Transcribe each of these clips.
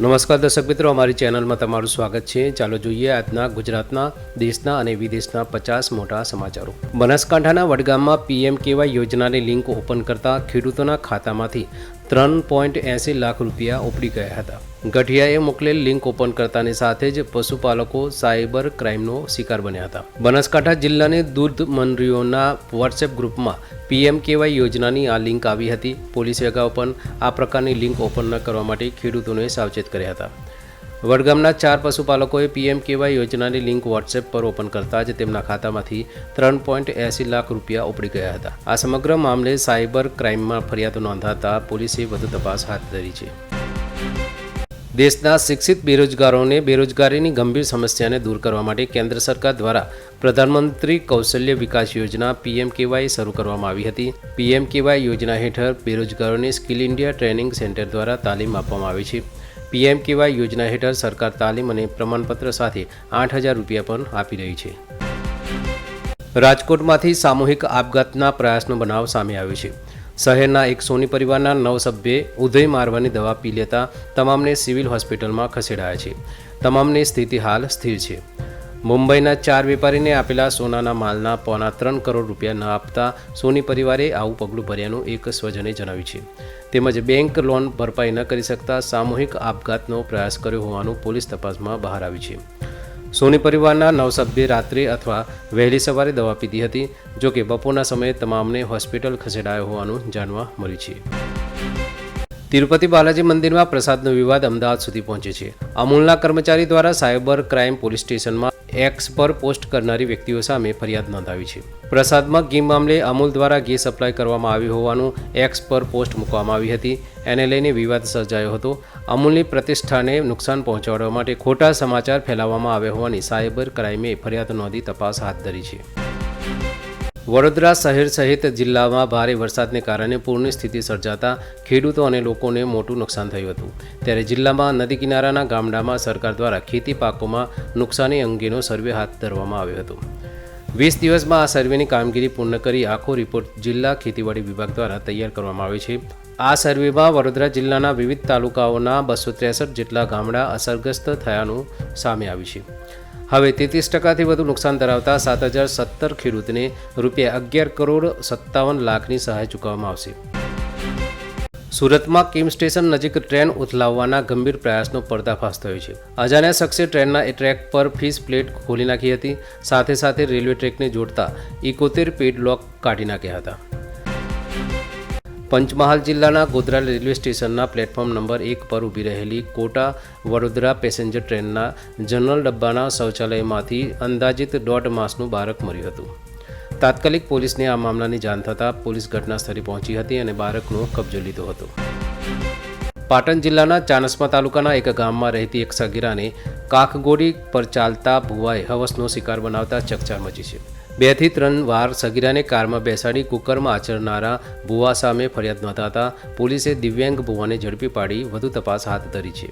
નમસ્કાર દર્શક મિત્રો, અમારી ચેનલમાં તમારું સ્વાગત છે. ચાલો જોઈએ આજના ગુજરાતના, દેશના અને વિદેશના પચાસ મોટા સમાચારો. બનાસકાંઠાના વડગામમાં પીએમ કેવાય યોજનાની લિંક ઓપન કરતા ખેડૂતોના ખાતામાંથી ત્રણ પોઈન્ટ એંસી લાખ રૂપિયા ઉપડી ગયા હતા. ગઠિયાએ મોકલેલ લિંક ઓપન કરતાની સાથે જ પશુપાલકો સાયબર ક્રાઇમનો શિકાર બન્યા હતા. બનાસકાંઠા જિલ્લાની દૂધ મંડળીઓના વોટ્સએપ ગ્રુપમાં પીએમ કેવાય યોજનાની આ લિંક આવી હતી. પોલીસે અગાઉ પણ આ પ્રકારની લિંક ઓપન ન કરવા માટે ખેડૂતોને સાવચેત કર્યા હતા. વડગામના ચાર પશુપાલકોએ પીએમ કેવાય યોજનાની લિંક વોટ્સએપ પર ઓપન કરતા જ તેમના ખાતામાંથી ત્રણ પોઈન્ટ એંસી લાખ રૂપિયા ઉપડી ગયા હતા. આ સમગ્ર મામલે સાયબર ક્રાઇમમાં ફરિયાદ નોંધાતા પોલીસે વધુ તપાસ હાથ ધરી છે. દેશના શિક્ષિત બેરોજગારોને બેરોજગારીની ગંભીર સમસ્યાને દૂર કરવા માટે કેન્દ્ર સરકાર દ્વારા પ્રધાનમંત્રી કૌશલ્ય વિકાસ યોજના પીએમકેવાય શરૂ કરવામાં આવી હતી. પીએમકેવાય યોજના હેઠળ બેરોજગારોને સ્કિલ ઇન્ડિયા ટ્રેનિંગ સેન્ટર દ્વારા તાલીમ આપવામાં આવી છે. પીએમકેવાય યોજના હેઠળ સરકાર તાલીમ અને પ્રમાણપત્ર સાથે આઠ હજાર રૂપિયા પણ આપી રહી છે. રાજકોટમાંથી સામૂહિક આપઘાતના પ્રયાસનો બનાવ સામે આવ્યો છે. શહેરના એક સોની પરિવારના નવ સભ્યે ઉદય મારવાની દવા પી લેતા તમામને સિવિલ હોસ્પિટલમાં ખસેડાયા છે. તમામની સ્થિતિ હાલ સ્થિર છે. મુંબઈના ચાર વેપારીને આપેલા સોનાના માલના પોણા ત્રણ કરોડ રૂપિયા ન આપતા સોની પરિવારે આવું પગલું ભર્યાનું એક સ્વજને જણાવ્યું છે. તેમજ બેંક લોન ભરપાઈ ન કરી શકતા સામૂહિક આપઘાતનો પ્રયાસ કર્યો હોવાનું પોલીસ તપાસમાં બહાર આવ્યું છે. સોની પરિવારના નવ સભ્ય રાત્રે અથવા વહેલી સવારે દવા પીધી હતી, જો કે બપોરના સમયે તમામને હોસ્પિટલ ખસેડાયો હોવાનું જાણવા મળ્યું છે. તિરુપતિ બાલાજી મંદિરમાં પ્રસાદનો વિવાદ અમદાવાદ સુધી પહોંચે છે. અમૂલના કર્મચારી દ્વારા સાયબર ક્રાઇમ પોલીસ સ્ટેશનમાં એક્સ પર પોસ્ટ કરનારી વ્યક્તિઓ સામે ફરિયાદ નોંધાવી છે. પ્રસાદમાં ઘી મામલે અમૂલ દ્વારા ઘી સપ્લાય કરવામાં આવ્યું હોવાનું એક્સ પર પોસ્ટ મૂકવામાં આવી હતી. એને લઈને વિવાદ સર્જાયો હતો. અમૂલની પ્રતિષ્ઠાને નુકસાન પહોંચાડવા માટે ખોટા સમાચાર ફેલાવવામાં આવ્યા હોવાની સાયબર ક્રાઇમે ફરિયાદ નોંધી તપાસ હાથ ધરી છે. વડોદરા શહેર સહિત જિલ્લામાં ભારે વરસાદને કારણે પૂરની સ્થિતિ સર્જાતા ખેડૂતો અને લોકોને મોટું નુકસાન થયું હતું. ત્યારે જિલ્લામાં નદી કિનારાના ગામડામાં સરકાર દ્વારા ખેતી પાકોમાં નુકસાની અંગેનો સર્વે હાથ ધરવામાં આવ્યો હતો. વીસ દિવસમાં આ સર્વેની કામગીરી પૂર્ણ કરી આખો રિપોર્ટ જિલ્લા ખેતીવાડી વિભાગ દ્વારા તૈયાર કરવામાં આવ્યો છે. આ સર્વેમાં વડોદરા જિલ્લાના વિવિધ તાલુકાઓના બસો ત્રેસઠ જેટલા ગામડા અસરગ્રસ્ત થયાનું સામે આવ્યું છે. હવે તેત્રીસ ટકાથી વધુ નુકસાન ધરાવતા સાત હજાર સત્તર ખેડૂતને રૂપિયા અગિયાર કરોડ સત્તાવન લાખની સહાય ચૂકવવામાં આવશે. સુરતમાં કિમ સ્ટેશન નજીક ટ્રેન ઉથલાવવાના ગંભીર પ્રયાસનો પર્દાફાશ થયો છે. અજાણ્યા શખ્સે ટ્રેનના એ ટ્રેક પર ફીસ પ્લેટ ખોલી નાખી હતી. સાથે સાથે રેલવે ટ્રેકને જોડતા ઇકોતેર પેડલોક કાઢી નાખ્યા હતા. પંચમહાલ જિલ્લાના ગોધરા રેલવે સ્ટેશનના પ્લેટફોર્મ નંબર એક પર ઊભી રહેલી કોટા વડોદરા પેસેન્જર ટ્રેનના જનરલ ડબ્બાના શૌચાલયમાંથી અંદાજિત દોઢ માસનું બાળક મર્યું હતું. તાત્કાલિક પોલીસને આ મામલાની જાણ થતાં પોલીસ ઘટના સ્થળે પહોંચી હતી અને બાળકનો કબજો લીધો હતો. પાટણ જિલ્લાના ચાણસ્મા તાલુકાના એક ગામમાં રહેતી એક સગીરાને કાકગોડી પર ચાલતા ભુવાએ હવસનો શિકાર બનાવતા ચકચાર મચી છે. બેથી ત્રણ વાર સગીરાને કારમાં બેસાડી કુકરમાં આચરનારા ભુવા સામે ફરિયાદ નોંધાતા પોલીસે દિવ્યાંગ ભુવાને ઝડપી પાડી વધુ તપાસ હાથ ધરી છે.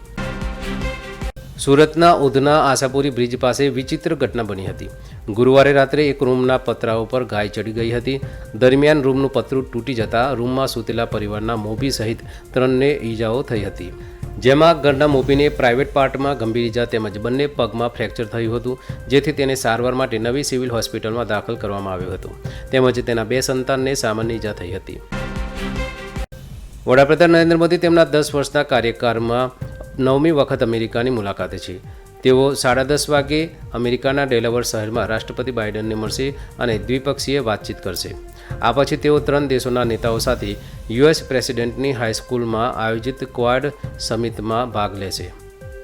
સુરતના ઉધના આશાપુરી બ્રિજ પાસે વિચિત્ર ઘટના બની હતી. ગુરુવારે રાત્રે એક રૂમના પતરાઓ પર ગાય ચડી ગઈ હતી. દરમિયાન રૂમનું પતરું તૂટી જતાં રૂમમાં સૂતેલા પરિવારના મોભી સહિત ત્રણને ઈજાઓ થઈ હતી. જેમાં ઘરના મોપીને પ્રાઇવેટ પાર્ટમાં ગંભીર ઈજા તેમજ બંને પગમાં ફ્રેક્ચર થયું હતું, જેથી તેને સારવાર માટે નવી સિવિલ હોસ્પિટલમાં દાખલ કરવામાં આવ્યું હતું. તેમજ તેના બે સંતાનને સામાન્ય ઈજા થઈ હતી. વડાપ્રધાન નરેન્દ્ર મોદી તેમના દસ વર્ષના કાર્યકાળમાં નવમી વખત અમેરિકાની મુલાકાતે છે. તેઓ સાડા દસ વાગે અમેરિકાના ડેલાવર શહેરમાં રાષ્ટ્રપતિ બાઇડનને મળશે અને દ્વિપક્ષીય વાતચીત કરશે. આ પછી તેઓ ત્રણ દેશોના નેતાઓ સાથે યુએસ પ્રેસિડેન્ટની હાઈસ્કૂલમાં આયોજિત ક્વાડ સમિટમાં ભાગ લેશે.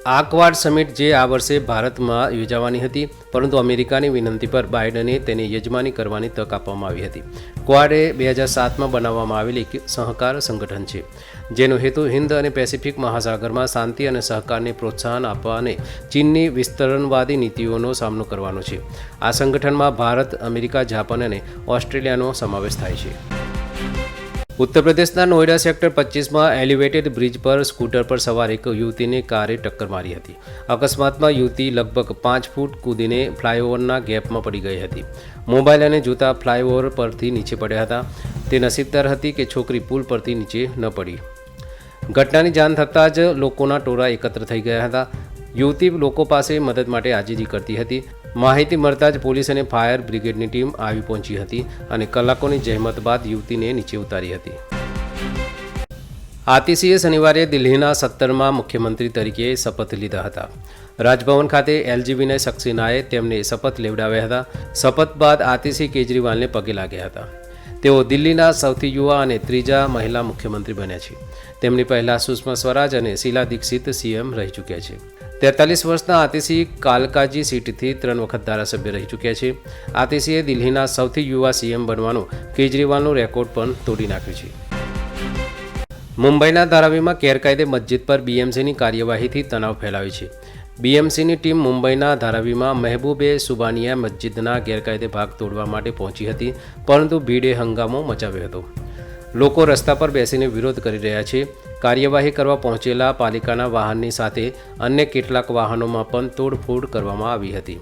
આ ક્વાડ સમિટ જે આ વર્ષે ભારતમાં યોજાવાની હતી, પરંતુ અમેરિકાની વિનંતી પર બાઇડને તેની યજમાની કરવાની તક આપવામાં આવી હતી. ક્વાડ બે હજાર સાતમાં બનાવવામાં આવેલી સહકાર સંગઠન છે, જેનો હેતુ હિન્દ અને પેસિફિક મહાસાગરમાં શાંતિ અને સહકારને પ્રોત્સાહન આપવા અને ચીનની વિસ્તરણવાદી નીતિઓનો સામનો કરવાનો છે. આ સંગઠનમાં ભારત, અમેરિકા, જાપાન અને ઓસ્ટ્રેલિયાનો સમાવેશ થાય છે. ઉત્તર પ્રદેશના નોઈડા સેક્ટર પચીસમાં એલિવેટેડ બ્રિજ પર સ્કૂટર પર સવાર એક યુવતીને કારે ટક્કર મારી હતી. અકસ્માતમાં યુવતી લગભગ પાંચ ફૂટ કૂદીને ફ્લાયઓવરના ગેપમાં પડી ગઈ હતી. મોબાઈલ અને જૂતા ફ્લાયઓવર પરથી નીચે પડ્યા હતા. તે નસીબદાર હતી કે છોકરી પુલ પરથી નીચે ન પડી. ઘટનાની જાણ થતાં જ લોકોના ટોળા એકત્ર થઈ ગયા હતા. યુવતી લોકો પાસે મદદ માટે આજીજી કરતી હતી. માહિતી મળતા જ પોલીસ અને ફાયર બ્રિગેડની ટીમ આવી પહોંચી હતી અને કલાકોની જહેમત બાદ યુવતીને નીચે ઉતારી હતી. આતિશીએ શનિવારે દિલ્હીના સત્તરમાં મુખ્યમંત્રી તરીકે શપથ લીધા હતા. રાજભવન ખાતે એલજીબીના સક્સેનાએ તેમને શપથ લેવડાવ્યા હતા. શપથ બાદ આતિશી કેજરીવાલને પગે લાગ્યા હતા. તેઓ દિલ્હીના સૌથી યુવા અને ત્રીજા મહિલા મુખ્યમંત્રી બન્યા છે. તેમની પહેલાં સુષ્મા સ્વરાજ અને શીલા દીક્ષિત સીએમ રહી ચૂક્યા છે. તેતાલીસ વર્ષના આતિશી કાલકાજી સીટથી ત્રણ વખત ધારાસભ્ય રહી ચૂક્યા છે. આતિશીએ દિલ્હીના સૌથી યુવા સીએમ બનવાનો કેજરીવાલનો રેકોર્ડ પણ તોડી નાખ્યો છે. મુંબઈના ધારાવીમાં ગેરકાયદે મસ્જિદ પર બીએમસીની કાર્યવાહીથી તણાવ ફેલાયો છે. બીએમસીની ટીમ મુંબઈના ધારાવીમાં મહેબૂબે સુબાનિયા મસ્જિદના ગેરકાયદે ભાગ તોડવા માટે પહોંચી હતી, પરંતુ ભીડે હંગામો મચાવ્યો હતો. લોકો રસ્તા પર બેસીને વિરોધ કરી રહ્યા છે. કાર્યવાહી કરવા પહોંચેલા પાલિકાના વાહનની સાથે અન્ય કેટલાક વાહનોમાં પણ તોડફોડ કરવામાં આવી હતી.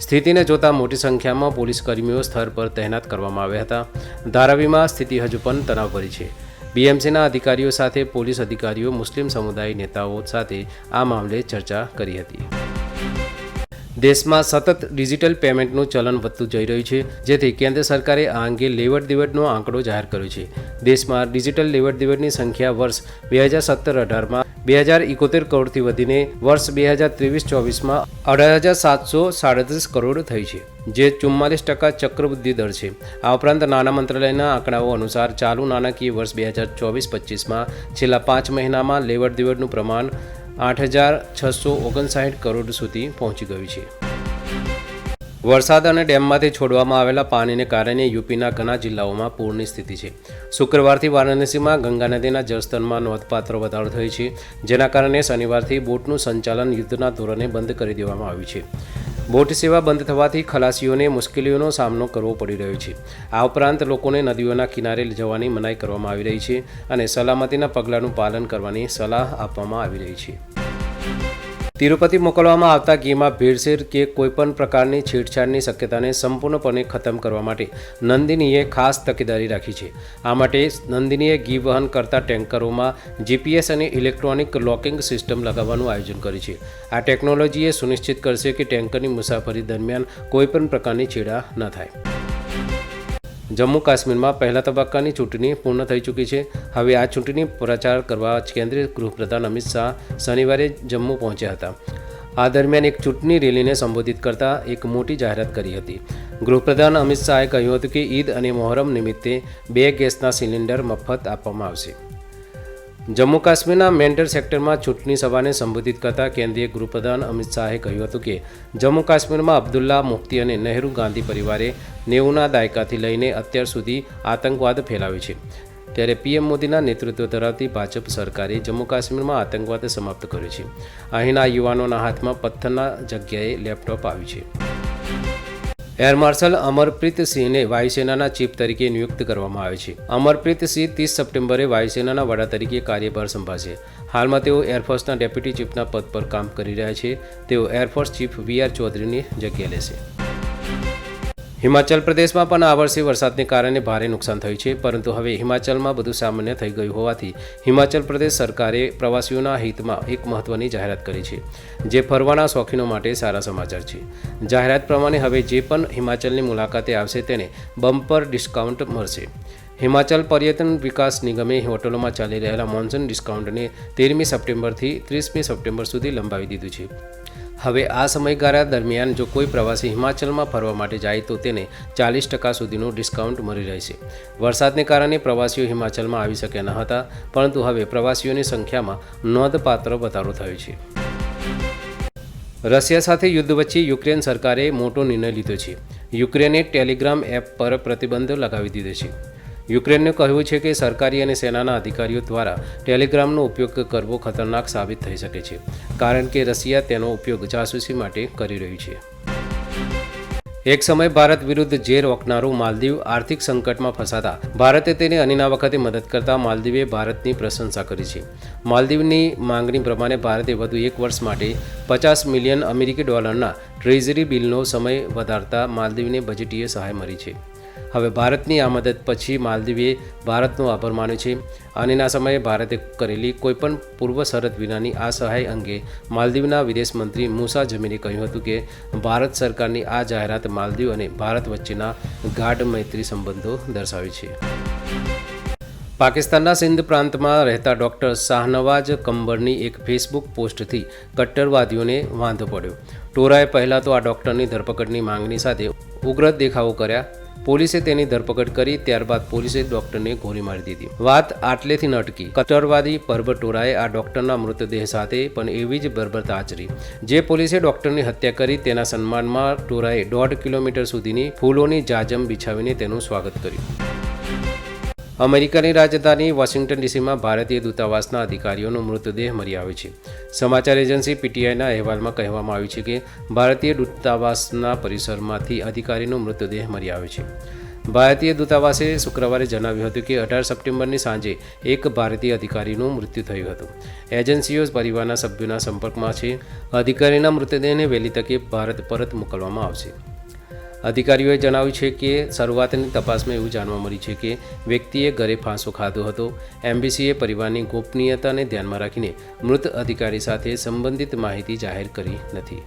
સ્થિતિને જોતા મોટી સંખ્યામાં પોલીસ કર્મીઓ સ્થળ પર તહેનાત કરવામાં આવ્યા હતા. ધારાવીમાં સ્થિતિ હજુ પણ તણાવભરી છે. બીએમસીના અધિકારીઓ સાથે પોલીસ અધિકારીઓ, મુસ્લિમ સમુદાય નેતાઓ સાથે આ મામલે ચર્ચા કરી હતી. દેશમાં સતત ડિજિટલ પેમેન્ટનું ચલન વધતું જઈ રહ્યું છે, જેથી કેન્દ્ર સરકારે આ અંગે લેવડ દેવડનો આંકડો જાહેર કર્યો છે. દેશમાં ડિજિટલ લેવડ દેવડની સંખ્યા વર્ષ બે હજાર સત્તર અઢારમાં બે હજાર એકોતેર કરોડથી વધીને વર્ષ બે હજાર ત્રેવીસ ચોવીસમાં અઢાર હજાર સાતસો સાડત્રીસ કરોડ થઈ છે, જે ચુમ્માલીસ ટકા ચક્રવૃદ્ધિ દર છે. આ ઉપરાંત નાણાં મંત્રાલયના આંકડાઓ અનુસાર ચાલુ નાણાકીય વર્ષ બે હજાર ચોવીસ પચીસમાં છેલ્લા પાંચ મહિનામાં લેવડ દેવડનું પ્રમાણ આઠ હજાર છસો ઓગણસાઠ કરોડ સુધી પહોંચી ગયું છે. વરસાદ અને ડેમમાંથી છોડવામાં આવેલા પાણીને કારણે યુપીના ઘણા જિલ્લાઓમાં પૂરની સ્થિતિ છે. શુક્રવારથી વારાણસીમાં ગંગા નદીના જળસ્તરમાં નોંધપાત્ર વધારો થયો છે, જેના કારણે શનિવારથી બોટનું સંચાલન યુદ્ધના ધોરણે બંધ કરી દેવામાં આવ્યું છે. બોટ સેવા બંધ થવાથી ખલાસીઓને મુશ્કેલીઓનો સામનો કરવો પડી રહ્યો છે. આ ઉપરાંત લોકોને નદીઓના કિનારે જવાની મનાઈ કરવામાં આવી રહી છે અને સલામતીના પગલાંનું પાલન કરવાની સલાહ આપવામાં આવી રહી છે. તિરુપતિ મોકલવામાં આવતા ઘીમાં ભેળસેળ કે કોઈપણ પ્રકારની છેડછાડની શક્યતાને સંપૂર્ણપણે ખતમ કરવા માટે નંદિનીએ ખાસ તકેદારી રાખી છે. આ માટે નંદિનીએ ઘી વહન કરતા ટેન્કરોમાં જીપીએસ અને ઇલેક્ટ્રોનિક લોકિંગ સિસ્ટમ લગાવવાનું આયોજન કર્યું છે. આ ટેકનોલોજીએ સુનિશ્ચિત કરશે કે ટેન્કરની મુસાફરી દરમિયાન કોઈપણ પ્રકારની છેડા ન થાય. જમ્મુ કાશ્મીરમાં પહેલા તબક્કાની ચૂંટણી પૂર્ણ થઈ ચૂકી છે. હવે આ ચૂંટણી પ્રચાર કરવા કેન્દ્રીય ગૃહપ્રધાન અમિત શાહ શનિવારે જમ્મુ પહોંચ્યા હતા. આ દરમિયાન એક ચૂંટણી રેલીને સંબોધિત કરતા એક મોટી જાહેરાત કરી હતી. ગૃહપ્રધાન અમિત શાહે કહ્યું હતું કે ઈદ અને મોહરમ નિમિત્તે બે ગેસના સિલિન્ડર મફત આપવામાં આવશે. જમ્મુ કાશ્મીરના મેન્ટર સેક્ટરમાં ચૂંટણી સભાને સંબોધિત કરતા કેન્દ્રીય ગૃહપ્રધાન અમિત શાહે કહ્યું હતું કે જમ્મુ કાશ્મીરમાં અબ્દુલ્લા મુફ્તી અને નહેરુ ગાંધી પરિવારે નેવુંના દાયકાથી લઈને અત્યાર સુધી આતંકવાદ ફેલાવ્યો છે. ત્યારે પીએમ મોદીના નેતૃત્વ ધરાવતી ભાજપ સરકારે જમ્મુ કાશ્મીરમાં આતંકવાદ સમાપ્ત કર્યો છે. અહીંના યુવાનોના હાથમાં પથ્થરના જગ્યાએ લેપટોપ આવ્યું છે. એર માર્શલ અમરપ્રીત સિંહને વાયુસેનાના ચીફ તરીકે નિયુક્ત કરવામાં આવે છે. અમરપ્રીત સિંહ ત્રીસ સપ્ટેમ્બરે વાયુસેનાના વડા તરીકે કાર્યભાર સંભાળશે. હાલમાં તેઓ એરફોર્સના ડેપ્યુટી ચીફના પદ પર કામ કરી રહ્યા છે. તેઓ air force chief V R ચૌધરીની જગ્યા લેશે. હિમાચલ પ્રદેશમાં પણ આ વર્ષે વરસાદને કારણે ભારે નુકસાન થયું છે, પરંતુ હવે હિમાચલમાં બધું સામાન્ય થઈ ગયું હોવાથી હિમાચલ પ્રદેશ સરકારે પ્રવાસીઓના હિતમાં એક મહત્વની જાહેરાત કરી છે, જે ફરવાના શોખીનો માટે સારા સમાચાર છે. જાહેરાત પ્રમાણે હવે જે પણ હિમાચલની મુલાકાતે આવશે તેને બમ્પર ડિસ્કાઉન્ટ મળશે. હિમાચલ પર્યટન વિકાસ નિગમે હોટલોમાં ચાલી રહેલા મોન્સૂન ડિસ્કાઉન્ટને તેરમી સપ્ટેમ્બરથી ત્રીસમી સપ્ટેમ્બર સુધી લંબાવી દીધું છે. હવે આ સમયગાળા દરમિયાન જો કોઈ પ્રવાસી હિમાચલમાં ફરવા માટે જાય તો તેને ચાલીસ ટકા સુધીનું ડિસ્કાઉન્ટ મળી રહેશે. વરસાદને કારણે પ્રવાસીઓ હિમાચલમાં આવી શક્યા ન હતા, પરંતુ હવે પ્રવાસીઓની સંખ્યામાં નોંધપાત્ર વધારો થયો છે. રશિયા સાથે યુદ્ધ વચ્ચે યુક્રેન સરકારે મોટો નિર્ણય લીધો છે. યુક્રેને ટેલિગ્રામ એપ પર પ્રતિબંધ લગાવી દીધો છે. યુક્રેનનું કહેવું છે કે સરકારી અને સેનાના અધિકારીઓ દ્વારા ટેલિગ્રામનો ઉપયોગ કરવો ખતરનાક સાબિત થઈ શકે છે, કારણ કે રશિયા તેનો ઉપયોગ જાસૂસી માટે કરી રહ્યું છે. એક સમય ભારત વિરુદ્ધ ઝેર ઓકનારું માલદીવ આર્થિક સંકટમાં ફસાતા, ભારતે તેને અનીના વખતે મદદ કરતા માલદીવે ભારતની પ્રશંસા કરી છે. માલદીવની માંગણી પ્રમાણે ભારતે વધુ એક વર્ષ માટે પચાસ મિલિયન અમેરિકી ડોલરના ટ્રેઝરી બિલનો સમય વધારતા માલદીવને બજેટીય સહાય મળી છે. હવે ભારતની આ મદદ પછી માલદીવે ભારતનો આભાર માન્યો છે. આનીના સમયે ભારતે કરેલી કોઈપણ પૂર્વ શરત વિનાની આ સહાય અંગે માલદીવના વિદેશ મંત્રી મૂસા જમીને કહ્યું હતું કે, ભારત સરકારની આ જાહેરાત માલદીવ અને ભારત વચ્ચેના ગાઢ મૈત્રી સંબંધો દર્શાવે છે. પાકિસ્તાનના સિંધ પ્રાંતમાં રહેતા ડૉક્ટર શાહનવાજ કંબરની એક ફેસબુક પોસ્ટથી કટ્ટરવાદીઓને વાંધો પડ્યો. ટોરાએ પહેલાં તો આ ડૉક્ટરની ધરપકડની માંગણી સાથે ઉગ્ર દેખાવો કર્યા. પોલીસે તેની ધરપકડ કરી, ત્યારબાદ પોલીસે ડોક્ટરને ગોળી મારી દીધી. વાત આટલેથી ન અટકી. કટ્ટરવાદી પરબટોરાએ ટોરાએ આ ડોક્ટરના મૃતદેહ સાથે પણ એવી જ બર્બરતા આચરી. જે પોલીસે ડોક્ટરની હત્યા કરી, તેના સન્માનમાં ટોરાએ દોઢ કિલોમીટર સુધીની ફૂલોની જાજમ બિછાવીને તેનું સ્વાગત કર્યું. અમેરિકાની રાજધાની વોશિંગ્ટન ડીસીમાં ભારતીય દૂતાવાસના અધિકારીઓનો મૃતદેહ મળી આવ્યો છે. સમાચાર એજન્સી પીટીઆઈના અહેવાલમાં કહેવામાં આવ્યું છે કે ભારતીય દૂતાવાસના પરિસરમાંથી અધિકારીનો મૃતદેહ મળી આવ્યો છે. ભારતીય દૂતાવાસે શુક્રવારે જણાવ્યું હતું કે અઢાર સપ્ટેમ્બરની સાંજે એક ભારતીય અધિકારીનું મૃત્યુ થયું હતું. એજન્સીઓ પરિવારના સભ્યોના સંપર્કમાં છે. અધિકારીના મૃતદેહને વહેલી તકે ભારત પરત મોકલવામાં આવશે. અધિકારીઓએ જણાવ્યું છે કે શરૂઆતની તપાસમાં એવું જાણવા મળ્યું છે કે વ્યક્તિએ ઘરે ફાંસો ખાધો હતો. એમબીસીએ પરિવારની ગોપનીયતાને ધ્યાનમાં રાખીને મૃત અધિકારી સાથે સંબંધિત માહિતી જાહેર કરી નથી.